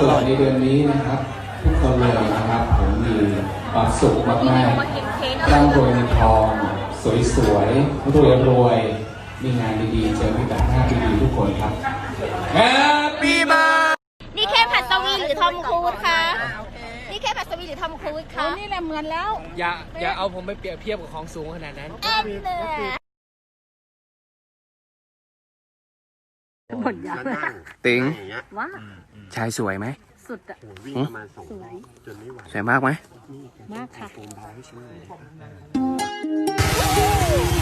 ผู้ที่เกิดในเดือนนี้นะครับ ทุกคนเลยนะครับผมมีความสุขมากๆร่ำรวยเงินทอง สวยๆรวยรวยๆมีงานดีๆ เจอมิตรภาพดีๆทุกคนครับ Happy birthday นี่แค่ผัดสวีหรือทอมครูซคะนี่แค่ผัดสวีหรือทอมครูซคะนี่แหละเหมือนแล้ว อย่าอย่าเอาผมไปเปรียบเทียบกับของสูงขนาดนั้นแอนเนอร์ติ๋งว่า ชายสวยไหม สุดอะวิ่งประมาณสองจนไม่ไหวสวยมากไหมมากค่ะเร็วหลบอะไรอะหลบต้นอะไรวะกล้วยต้นก